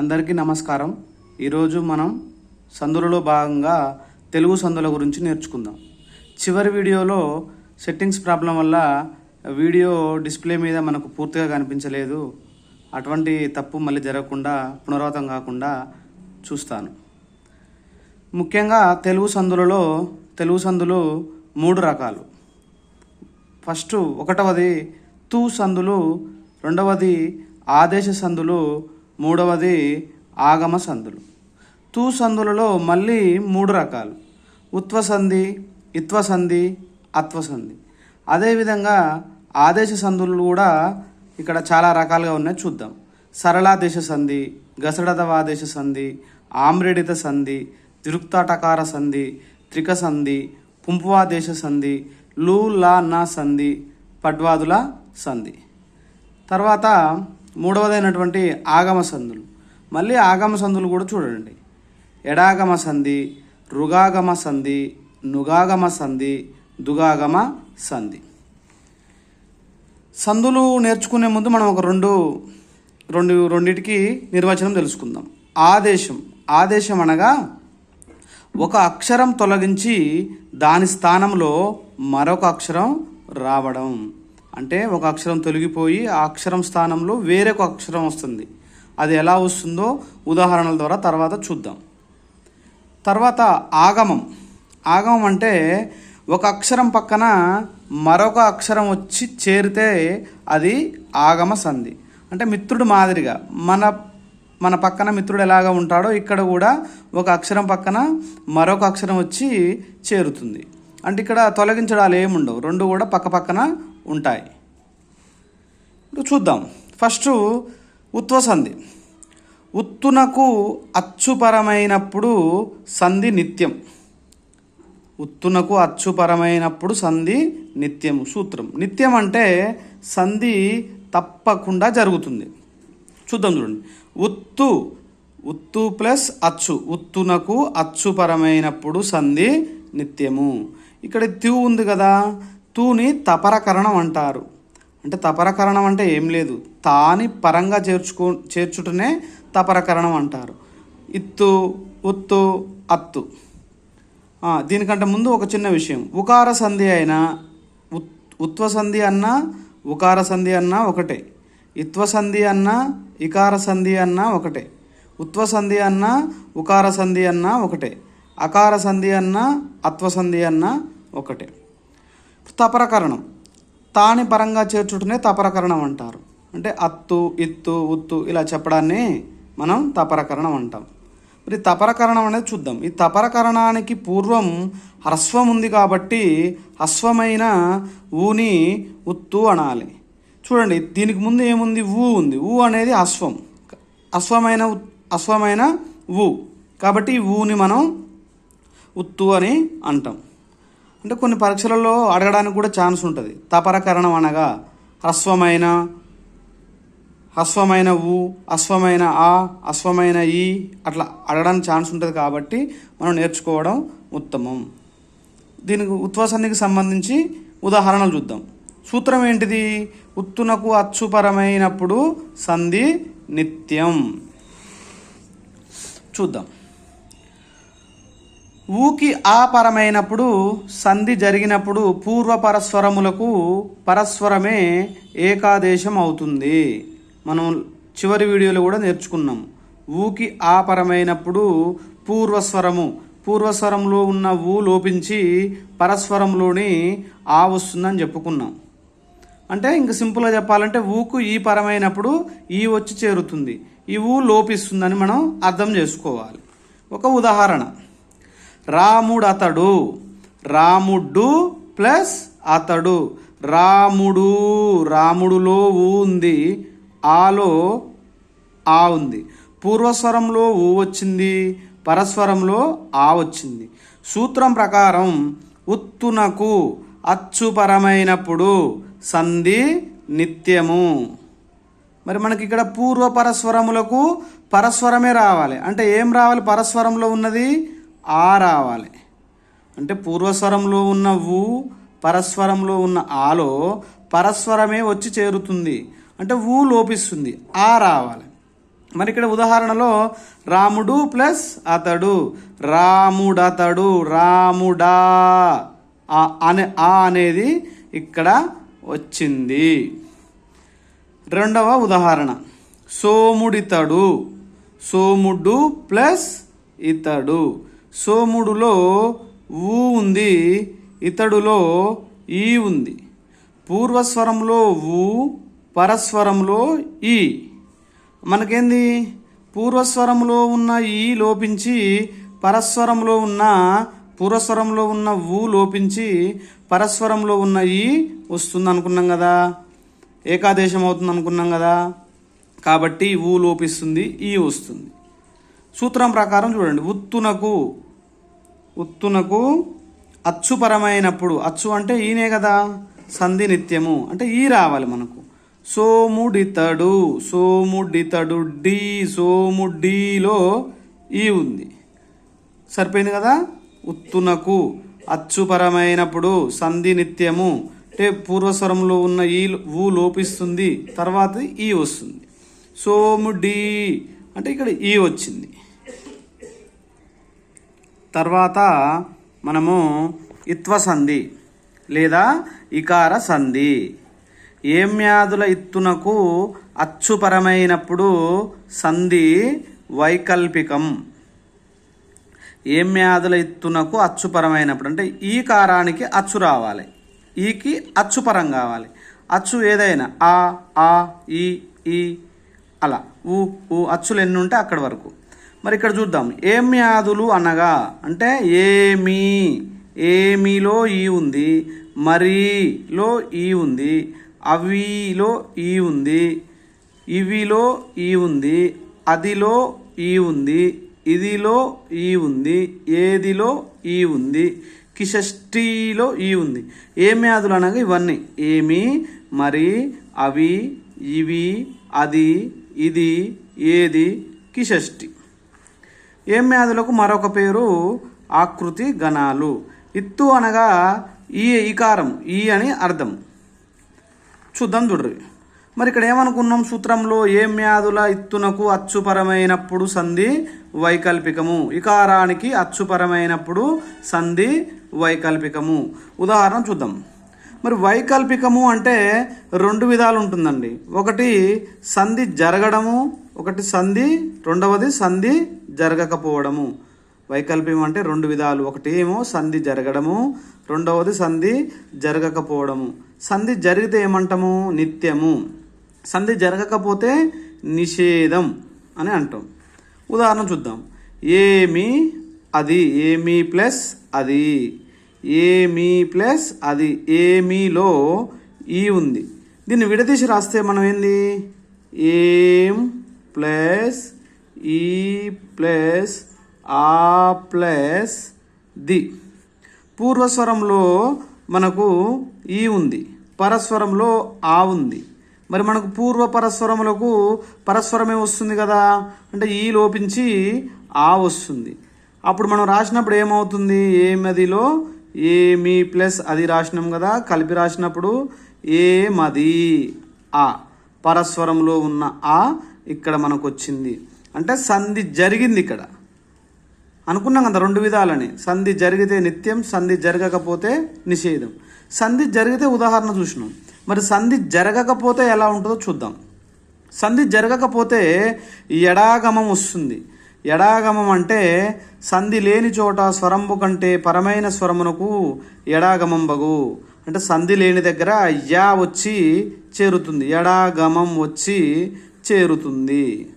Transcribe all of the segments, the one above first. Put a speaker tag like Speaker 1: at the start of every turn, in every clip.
Speaker 1: అందరికీ నమస్కారం. ఈరోజు మనం సందులలో భాగంగా తెలుగు సందుల గురించి నేర్చుకుందాం. చివరి వీడియోలో సెట్టింగ్స్ ప్రాబ్లం వల్ల వీడియో డిస్ప్లే మీద మనకు పూర్తిగా కనిపించలేదు. అటువంటి తప్పు మళ్ళీ జరగకుండా పునరావృతం కాకుండా చూస్తాను. ముఖ్యంగా తెలుగు సందులలో తెలుగు సందులు మూడు రకాలు. ఫస్ట్ ఒకటవది తూ సందులు రెండవది ఆదేశ సందులు మూడవది ఆగమ సందులు. తూ సందులలో మళ్ళీ మూడు రకాలు. ఉత్వ సంధి అత్వసంధి. అత్వ సంధి అదేవిధంగా ఆదేశ సందులు కూడా ఇక్కడ చాలా రకాలుగా ఉన్నాయి చూద్దాం. సరళాదేశ సంధి గసడదవాదేశ సంధి ఆమ్రేడిత సంధి తిరుక్తాటకార సంధి త్రిక సంధి పుంపువాదేశ సంధి లూ లా నా సంధి పడ్వాదుల సంధి. తర్వాత మూడవదైనటువంటి ఆగమ సంధులు మళ్ళీ ఆగమ సంధులు కూడా చూడండి. ఎడాగమ సంధి రుగాగమ సంధి నుగాగమ సంధి దుగాగమ సంధి. సందులు నేర్చుకునే ముందు మనం ఒక రెండు రెండు రెండిటికి నిర్వచనం తెలుసుకుందాం. ఆదేశం. ఆదేశం అనగా ఒక అక్షరం తొలగించి దాని స్థానంలో మరొక అక్షరం రావడం. అంటే ఒక అక్షరం తొలగిపోయి ఆ అక్షరం స్థానంలో వేరొక అక్షరం వస్తుంది. అది ఎలా వస్తుందో ఉదాహరణల ద్వారా తర్వాత చూద్దాం. తర్వాత ఆగమం. ఆగమం అంటే ఒక అక్షరం పక్కన మరొక అక్షరం వచ్చి చేరితే అది ఆగమ సంధి. అంటే మిత్రుడు మాదిరిగా మన మన పక్కన మిత్రుడు ఎలాగ ఉంటాడో ఇక్కడ కూడా ఒక అక్షరం పక్కన మరొక అక్షరం వచ్చి చేరుతుంది. అంటే ఇక్కడ తొలగించడాలు ఏముండవు. రెండు కూడా పక్క పక్కన ఉంటాయి. ఇప్పుడు చూద్దాం. ఫస్ట్ ఉత్వ సంధి. ఉత్తునకు అచ్చుపరమైనప్పుడు సంధి నిత్యం. ఉత్తునకు అచ్చుపరమైనప్పుడు సంధి నిత్యం సూత్రం. నిత్యం అంటే సంధి తప్పకుండా జరుగుతుంది. చూద్దాం చూడండి. ఉత్తు ఉత్తు ప్లస్ అచ్చు. ఉత్తునకు అచ్చుపరమైనప్పుడు సంధి నిత్యము. ఇక్కడ త్యూ ఉంది కదా. తూని తపరకరణం అంటారు. అంటే తపరకరణం అంటే ఏం లేదు. తాని పరంగా చేర్చుకో చేర్చుటనే తపరకరణం అంటారు. ఇత్తు ఉత్తు అత్తు. దీనికంటే ముందు ఒక చిన్న విషయం. ఉకార సంధి అయినా ఉత్ ఉత్వ సంధి అన్నా ఉకార సంధి అన్నా ఒకటే. ఇత్వ సంధి అన్నా ఇకార సంధి అన్నా ఒకటే. ఉత్వ సంధి అన్నా ఉకార సంధి అన్నా ఒకటే. అకార సంధి అన్నా అత్వ సంధి అన్నా ఒకటే. తపరకరణం. తాని పరంగా చేర్చుటనే తపరకరణం అంటారు. అంటే అత్తు ఇత్తు ఉత్తు ఇలా చెప్పడాన్ని మనం తపరకరణం అంటాం. మరి తపరకరణం అనేది చూద్దాం. ఈ తపరకరణానికి పూర్వం హ్రస్వం ఉంది కాబట్టి హ్రస్వమైన ఊని ఉత్తు అనాలి. చూడండి దీనికి ముందు ఏముంది? ఊ ఉంది. ఊ అనేది అశ్వం అశ్వమైన ఉత్- అశ్వమైన ఊ. కాబట్టి ఊని మనం ఉత్తు అని అంటాం. అంటే కొన్ని పరీక్షలలో అడగడానికి కూడా ఛాన్స్ ఉంటుంది. తపరకరణం అనగా హ్రస్వమైన హస్వమైన ఊ అశ్వమైన ఆ అశ్వమైన ఈ అట్లా అడగడానికి ఛాన్స్ ఉంటుంది కాబట్టి మనం నేర్చుకోవడం ఉత్తమం. దీనికి ఉత్వసంధికి సంబంధించి ఉదాహరణలు చూద్దాం. సూత్రం ఏంటిది? ఉత్తునకు అచ్చుపరమైనప్పుడు సంధి నిత్యం. చూద్దాం. ఊకి ఆపరమైనప్పుడు సంధి జరిగినప్పుడు పూర్వ పరస్వరములకు పరస్వరమే ఏకాదేశం అవుతుంది. మనం చివరి వీడియోలో కూడా నేర్చుకున్నాం. ఊకి ఆపరమైనప్పుడు పూర్వస్వరము పూర్వస్వరంలో ఉన్న ఊ లోపించి పరస్వరంలోని ఆ వస్తుందని చెప్పుకున్నాం. అంటే ఇంక సింపుల్గా చెప్పాలంటే ఊకు ఈ పరమైనప్పుడు ఈ వచ్చి చేరుతుంది. ఈ ఊ లోపిస్తుందని మనం అర్థం చేసుకోవాలి. ఒక ఉదాహరణ. రాముడు అతడు రాముడు ప్లస్ అతడు. రాముడు రాముడులో ఊ ఉంది. ఆలో ఆ ఉంది. పూర్వస్వరంలో ఊ వచ్చింది. పరస్వరంలో ఆ వచ్చింది. సూత్రం ప్రకారం ఉత్తునకు అచ్చుపరమైనప్పుడు సంధి నిత్యము. మరి మనకి ఇక్కడ పూర్వ పరస్వరములకు పరస్వరమే రావాలి. అంటే ఏం రావాలి? పరస్వరంలో ఉన్నది ఆ రావాలి. అంటే పూర్వస్వరంలో ఉన్న ఊ పరస్వరంలో ఉన్న ఆలో పరస్వరమే వచ్చి చేరుతుంది. అంటే ఊ లోపిస్తుంది. ఆ రావాలి. మరి ఇక్కడ ఉదాహరణలో రాముడు ప్లస్ అతడు. రాముడతడు రాముడా. అనే ఆ అనేది ఇక్కడ వచ్చింది. రెండవ ఉదాహరణ. సోముడితడు. సోముడు ప్లస్ ఇతడు. సోముడులో ఊ ఉంది ఇతడులో ఈ ఉంది. పూర్వస్వరంలో ఊ పరస్వరంలో ఈ. మనకేంది? పూర్వస్వరంలో ఉన్న ఈ లోపించి పరస్వరంలో ఉన్న పూర్వస్వరంలో ఉన్న ఊ లోపించి పరస్వరంలో ఉన్న ఈ వస్తుంది అనుకున్నాం కదా. ఏకాదేశం అవుతుంది అనుకున్నాం కదా. కాబట్టి ఊ లోపిస్తుంది ఈ వస్తుంది. సూత్రం ప్రకారం చూడండి. ఉత్తునకు ఉత్తునకు అచ్చుపరమైనప్పుడు అచ్చు అంటే ఈయనే కదా? సంధి నిత్యము. అంటే ఈ రావాలి మనకు. సోముడితడు సోముడితడు డి సోముడిలో ఈ ఉంది. సరిపోయింది కదా? ఉత్తునకు అచ్చుపరమైనప్పుడు సంధి నిత్యము. అంటే పూర్వస్వరంలో ఉన్న ఈ ఊ లోపిస్తుంది తర్వాత ఈ వస్తుంది. సోముడి అంటే ఇక్కడ ఈ వచ్చింది. తర్వాత మనము ఇత్వ సంధి లేదా ఇకార సంధి. ఏమ్యాదుల ఇత్తునకు అచ్చుపరమైనప్పుడు సంధి వైకల్పికం. ఏమ్యాదుల ఇత్తునకు అచ్చుపరమైనప్పుడు అంటే ఈ కారానికి అచ్చు రావాలి. ఈకి అచ్చుపరం కావాలి. అచ్చు ఏదైనా ఆ ఆ ఈ ఈ అలా ఊ ఊ అచ్చులు ఎన్ని ఉంటే అక్కడి వరకు. మరి ఇక్కడ చూద్దాం. ఏమ్యాదులు అనగా అంటే ఏమి ఏమిలో ఈ ఉంది మరిలో ఈ ఉంది అవిలో ఈ ఉంది ఇవిలో ఈ ఉంది అదిలో ఈ ఉంది ఇదిలో ఈ ఉంది ఏదిలో ఈ ఉంది కిషష్టిలో ఈ ఉంది. ఏమి అదులు అనగా ఇవన్నీ. ఏమి మరి అవి ఇవి అది ఇది ఏది కిషష్టి ఏం వ్యాధులకు మరొక పేరు? ఆకృతి గణాలు. ఇత్తు అనగా ఈ ఇకారం ఈ అని అర్థం. చూద్దాం చూడరు. మరి ఇక్కడ ఏమనుకున్నాం? సూత్రంలో ఏం వ్యాధుల ఇత్తునకు అచ్చుపరమైనప్పుడు సంధి వైకల్పికము. ఇకారానికి అచ్చుపరమైనప్పుడు సంధి వైకల్పికము. ఉదాహరణ చూద్దాం. మరి వైకల్పికము అంటే రెండు విధాలు ఉంటుందండి. ఒకటి సంధి జరగడము ఒకటి సంధి రెండవది సంధి జరగకపోవడము. వైకల్ప్యం అంటే రెండు విధాలు. ఒకటి ఏమో సంధి జరగడము రెండవది సంధి జరగకపోవడము. సంధి జరిగితే ఏమంటాము? నిత్యము. సంధి జరగకపోతే నిషేధం అని అంటాం. ఉదాహరణ చూద్దాం. ఏమి అది ఏమి ప్లస్ అది. ఏమి ప్లస్ అది ఏమీలో ఈ ఉంది. దీన్ని విడదీసి రాస్తే మనం ఏంది? ఏం ప్లస్ ఈ ప్లస్ ఆ ప్లస్ ది. పూర్వస్వరంలో మనకు ఈ ఉంది. పరస్వరంలో ఆ ఉంది. మరి మనకు పూర్వ పరస్వరములకు పరస్వరమే వస్తుంది కదా? అంటే ఈ లోపించి ఆ వస్తుంది. అప్పుడు మనం రాసినప్పుడు ఏమవుతుంది? ఏమదిలో ఏమి ప్లస్ అది రాసినాం కదా? కలిపి రాసినప్పుడు ఏమది ఆ. పరస్వరంలో ఉన్న ఆ ఇక్కడ మనకు వచ్చింది అంటే సంధి జరిగింది ఇక్కడ. అనుకున్నాం కదా రెండు విధాలని. సంధి జరిగితే నిత్యం సంధి జరగకపోతే నిషేధం. సంధి జరిగితే ఉదాహరణ చూసినాం. మరి సంధి జరగకపోతే ఎలా ఉంటుందో చూద్దాం. సంధి జరగకపోతే ఎడాగమం వస్తుంది. ఎడాగమం అంటే సంధి లేని చోట స్వరంబు కంటే పరమైన స్వరమునకు ఎడాగమం బగు. అంటే సంధి లేని దగ్గర యా వచ్చి చేరుతుంది. ఎడాగమం వచ్చి చేరుతుంది.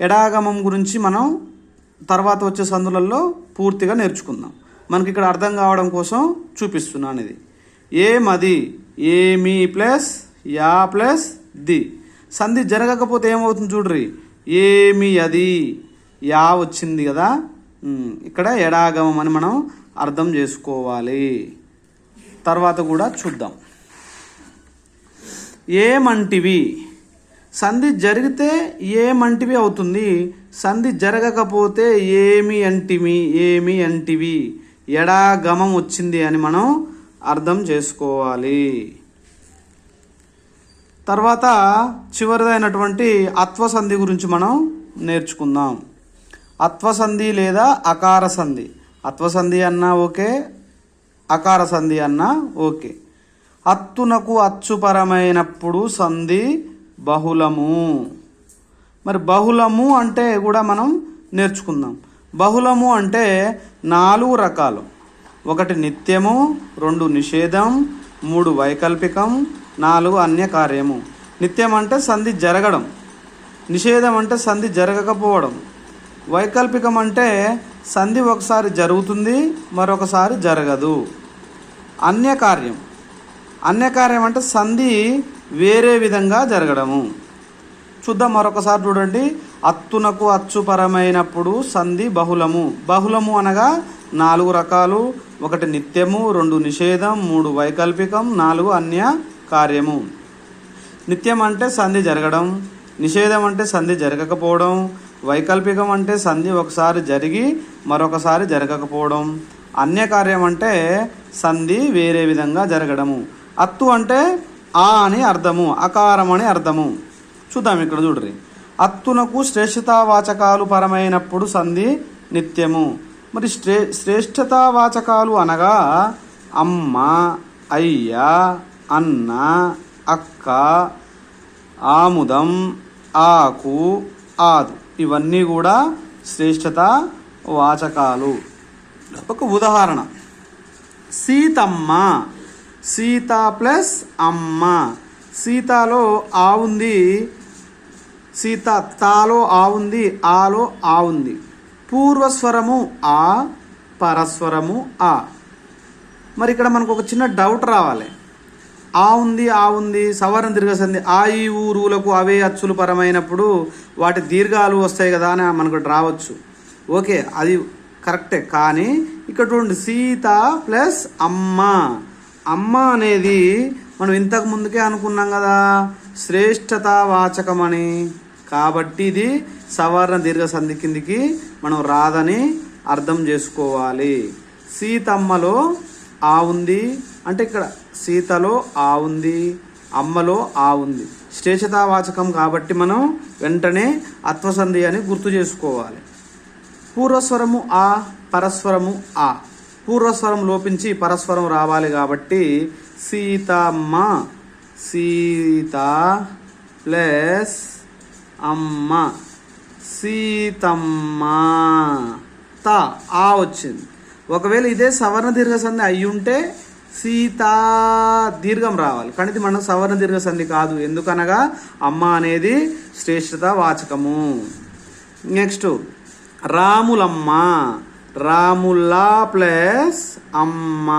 Speaker 1: ఎడాగమం గురించి మనం తర్వాత వచ్చే సందులలో పూర్తిగా నేర్చుకుందాం. మనకి ఇక్కడ అర్థం కావడం కోసం చూపిస్తున్నాను ఇది. ఏమది ఏమి ప్లస్ యా ప్లస్ ది. సంధి జరగకపోతే ఏమవుతుంది చూడ్రి? ఏమి అది. యా వచ్చింది కదా. ఇక్కడ ఎడాగమం అని మనం అర్థం చేసుకోవాలి. తర్వాత కూడా చూద్దాం. ఏమంటివి సంధి జరిగితే ఏమంటివి అవుతుంది? సంధి జరగకపోతే ఏమి అంటివి ఏమి అంటివి? ఎడాగమం వచ్చింది అని మనం అర్థం చేసుకోవాలి. తర్వాత చివరిదైనటువంటి అత్వసంధి గురించి మనం నేర్చుకుందాం. అత్వసంధి లేదా అకార సంధి అత్వసంధి అన్నా ఓకే అకార సంధి అన్నా ఓకే. అత్తునకు అచ్చుపరమైనప్పుడు సంధి బహుళము. మరి బహుళము అంటే కూడా మనం నేర్చుకుందాం. బహుళము అంటే నాలుగు రకాలు. ఒకటి నిత్యము రెండు నిషేధం మూడు వైకల్పికం నాలుగు అన్య కార్యము నిత్యం అంటే సంధి జరగడం. నిషేధం అంటే సంధి జరగకపోవడం. వైకల్పికం అంటే సంధి ఒకసారి జరుగుతుంది మరొకసారి జరగదు. అన్యకార్యం. అన్యకార్యం అంటే సంధి వేరే విధంగా జరగడము. చూద్దాం మరొకసారి చూడండి. అత్తునకు అచ్చుపరమైనప్పుడు సంధి బహుళము. బహుళము అనగా నాలుగు రకాలు. ఒకటి నిత్యము రెండు నిషేధం మూడు వైకల్పికం నాలుగు అన్య కార్యము. నిత్యం అంటే సంధి జరగడం నిషేధం అంటే సంధి జరగకపోవడం వైకల్పికం అంటే సంధి ఒకసారి జరిగి మరొకసారి జరగకపోవడం. అన్య కార్యం అంటే సంధి వేరే విధంగా జరగడము. అత్తు అంటే ఆ అని అర్థము అకారం అని అర్థము. చూద్దాం ఇక్కడ చూడరి. అత్తునకు శ్రేష్ఠతావాచకాలు పరమైనప్పుడు సంధి నిత్యము. మరి శ్రే శ్రేష్ఠతావాచకాలు అనగా అమ్మ అయ్య అన్న అక్క ఆముదం ఆకు ఆదు. ఇవన్నీ కూడా శ్రేష్ఠత వాచకాలు ఒక ఉదాహరణ. సీతమ్మ సీత ప్లస్ అమ్మ. సీతలో ఆ ఉంది సీత తాలో ఆ ఉంది ఆలో ఆ ఉంది. పూర్వస్వరము ఆ పరస్వరము ఆ. మరి ఇక్కడ మనకు ఒక చిన్న డౌట్ రావాలి. ఆ ఉంది ఆ ఉంది సవర్ణ దీర్ఘసంధి ఆ ఈ ఊరులకు అవే అచ్చులు పరమైనప్పుడు వాటి దీర్ఘాలు వస్తాయి కదా అని మనకు రావచ్చు. ఓకే అది కరెక్టే. కానీ ఇక్కడ చూడండి సీత ప్లస్ అమ్మ. అమ్మ అనేది మనం ఇంతకు ముందుకే అనుకున్నాం కదా శ్రేష్టత వాచకమని. కాబట్టి ఇది సవర్ణ దీర్ఘ సంధి కిందికి మనం రాదని అర్థం చేసుకోవాలి. సీతమ్మలో ఆ ఉంది అంటే ఇక్కడ సీతలో ఆ ఉంది అమ్మలో ఆ ఉంది. శ్రేషతావాచకం కాబట్టి మనం వెంటనే అత్వసంధి అని గుర్తు చేసుకోవాలి. పూర్వస్వరము ఆ పరస్వరము ఆ. పూర్వస్వరం లోపించి పరస్వరం రావాలి కాబట్టి సీతమ్మ సీత ప్లస్ అమ్మ సీతమ్మ. త ఆ వచ్చింది. ఒకవేళ ఇదే సవర్ణ దీర్ఘ సంధి అయి ఉంటే సీతా దీర్ఘం రావాలి. కానీ ఇది మన సవర్ణ దీర్ఘ సంధి కాదు. ఎందుకనగా అమ్మ అనేది శ్రేష్ఠత వాచకము. నెక్స్ట్ రాములమ్మ. రాముల్లా ప్లస్ అమ్మ.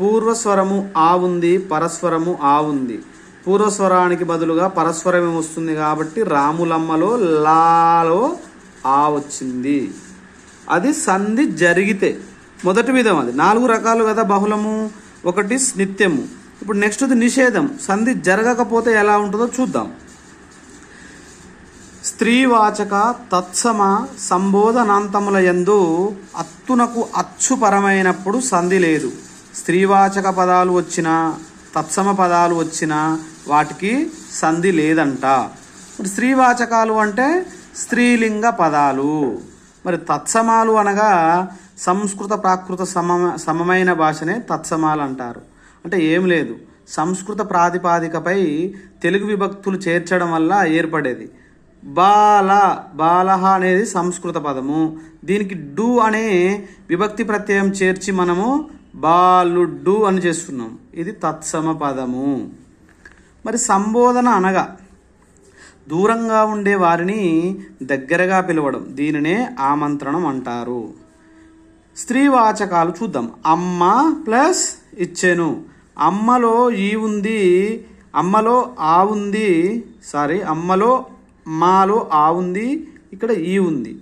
Speaker 1: పూర్వస్వరము ఆ ఉంది పరస్వరము ఆ ఉంది. పూర్వస్వరానికి బదులుగా పరస్వరం వస్తుంది కాబట్టి రాములమ్మలో లాలో ఆ వచ్చింది. అది సంధి జరిగితే. మొదటి విధం అది. నాలుగు రకాలు కదా బహుళము ఒకటి నిత్యము. ఇప్పుడు నెక్స్ట్ది నిషేధం. సంధి జరగకపోతే ఎలా ఉంటుందో చూద్దాం. స్త్రీవాచక తత్సమ సంబోధనాంతముల యందు అత్తునకు అచ్చుపరమైనప్పుడు సంధి లేదు. స్త్రీవాచక పదాలు వచ్చినా తత్సమ పదాలు వచ్చినా వాటికి సంధి లేదంట. మరి స్త్రీవాచకాలు అంటే స్త్రీలింగ పదాలు. మరి తత్సమాలు అనగా సంస్కృత ప్రాకృత సమ సమమైన భాషనే తత్సమాలు అంటారు. అంటే ఏం లేదు. సంస్కృత ప్రాతిపాదికపై తెలుగు విభక్తులు చేర్చడం వల్ల ఏర్పడేది. బాల బాలహ అనేది సంస్కృత పదము. దీనికి డు అనే విభక్తి ప్రత్యయం చేర్చి మనము బాలుడ్డు అని చేస్తున్నాం ఇది తత్సమ పదము. మరి సంబోధన అనగా దూరంగా ఉండే వారిని దగ్గరగా పిలవడం. దీనినే ఆమంత్రణం అంటారు. స్త్రీవాచకాలు చూద్దాం. అమ్మ ప్లస్ ఇచ్చెను. అమ్మలో ఈ ఉంది అమ్మలో ఆ ఉంది సారీ అమ్మలో మాలో ఆ ఉంది ఇక్కడ ఈ ఉంది.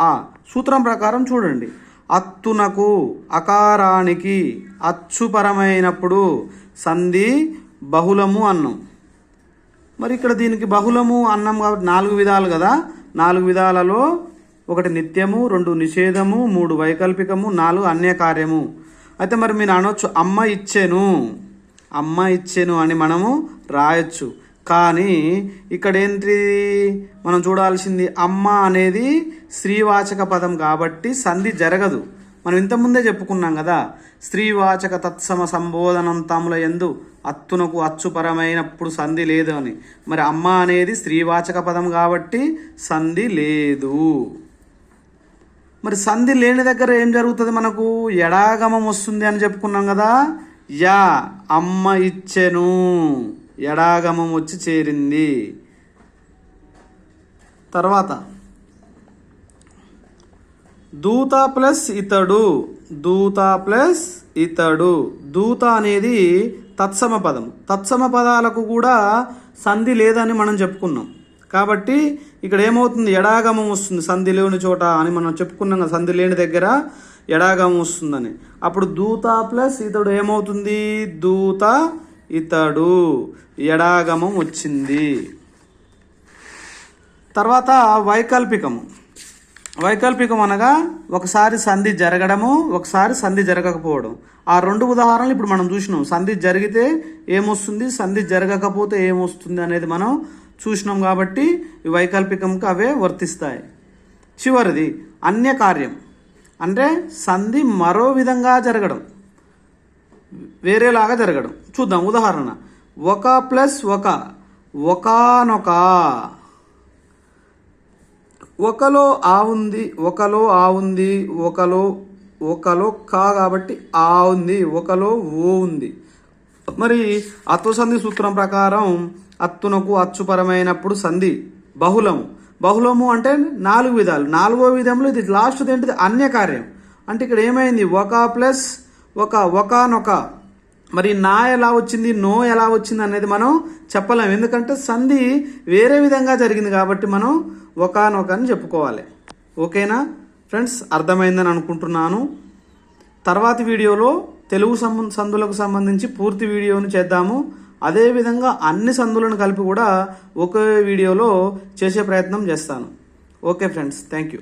Speaker 1: ఆ సూత్రం ప్రకారం చూడండి. అత్తునకు అకారానికి అచ్చుపరమైనప్పుడు సంధి బహుళము అన్నం. మరి ఇక్కడ దీనికి బహుళము అన్నం కాబట్టి నాలుగు విధాలు కదా? నాలుగు విధాలలో ఒకటి నిత్యము రెండు నిషేధము మూడు వైకల్పికము నాలుగు అన్యకార్యము. అయితే మరి మీరు అనొచ్చు అమ్మ ఇచ్చెను. అమ్మ ఇచ్చెను అని మనము రాయొచ్చు. కానీ ఇక్కడ ఏంటి మనం చూడాల్సింది అమ్మ అనేది స్త్రీవాచక పదం కాబట్టి సంధి జరగదు. మనం ఇంతకుముందే చెప్పుకున్నాం కదా స్త్రీవాచక తత్సమ సంబోధనంతముల ఎందు అత్తునకు అచ్చుపరమైనప్పుడు సంధి లేదు అని. మరి అమ్మ అనేది స్త్రీవాచక పదం కాబట్టి సంధి లేదు. మరి సంధి లేని దగ్గర ఏం జరుగుతుంది మనకు? ఎడాగమం వస్తుంది అని చెప్పుకున్నాం కదా యా అమ్మ ఇచ్చెను. ఎడాగమం వచ్చి చేరింది. తర్వాత దూత ప్లస్ ఇతడు దూత ప్లస్ ఇతడు. దూత అనేది తత్సమ పదం. తత్సమ పదాలకు కూడా సంధి లేదని మనం చెప్పుకున్నాం. కాబట్టి ఇక్కడ ఏమవుతుంది? ఎడాగమం వస్తుంది. సంధి లేని చోట అని మనం చెప్పుకున్నాం సంధి లేని దగ్గర ఎడాగమం వస్తుందని. అప్పుడు దూత ప్లస్ ఇతడు ఏమవుతుంది? దూత ఇతడు ఎడాగమం వచ్చింది. తర్వాత వైకల్పికము. వైకల్పికం అనగా ఒకసారి సంధి జరగడము ఒకసారి సంధి జరగకపోవడం. ఆ రెండు ఉదాహరణలు ఇప్పుడు మనం చూసినాం. సంధి జరిగితే ఏమొస్తుంది? సంధి జరగకపోతే ఏమొస్తుంది అనేది మనం చూసినాం కాబట్టి ఈ వైకల్పికంకి అవే వర్తిస్తాయి. చివరిది అన్య కార్యం అంటే సంధి మరో విధంగా జరగడం. వేరేలాగా జరగడం. చూద్దాం ఉదాహరణ. ఒక ప్లస్ ఒక. ఒకానొక. ఒకలో ఆ ఉంది ఒకలో ఆ ఉంది ఒకలో ఒకలో కా కాబట్టి ఆ ఉంది ఒకలో ఓ ఉంది. మరి అత్తు సంధి సూత్రం ప్రకారం అత్తునకు అచ్చుపరమైనప్పుడు సంధి బహుళము. బహుళము అంటే నాలుగు విధాలు. నాలుగో విధంలో ఇది లాస్ట్ ఏంటిది? అన్య కార్యం అంటే ఇక్కడ ఏమైంది? ఒక ప్లస్ ఒక ఒకనొక. మరి నా ఎలా వచ్చింది నో ఎలా వచ్చింది అనేది మనం చెప్పలేం. ఎందుకంటే సంధి వేరే విధంగా జరిగింది కాబట్టి మనం ఒకనొక అని చెప్పుకోవాలి. ఓకేనా? ఫ్రెండ్స్ అర్థమైందని అనుకుంటున్నాను. తర్వాతి వీడియోలో తెలుగు సంబ సందులకు సంబంధించి పూర్తి వీడియోను చేద్దాము. అదేవిధంగా అన్ని సందులను కలిపి కూడా ఒకే వీడియోలో చేసే ప్రయత్నం చేస్తాను. Okay friends thank you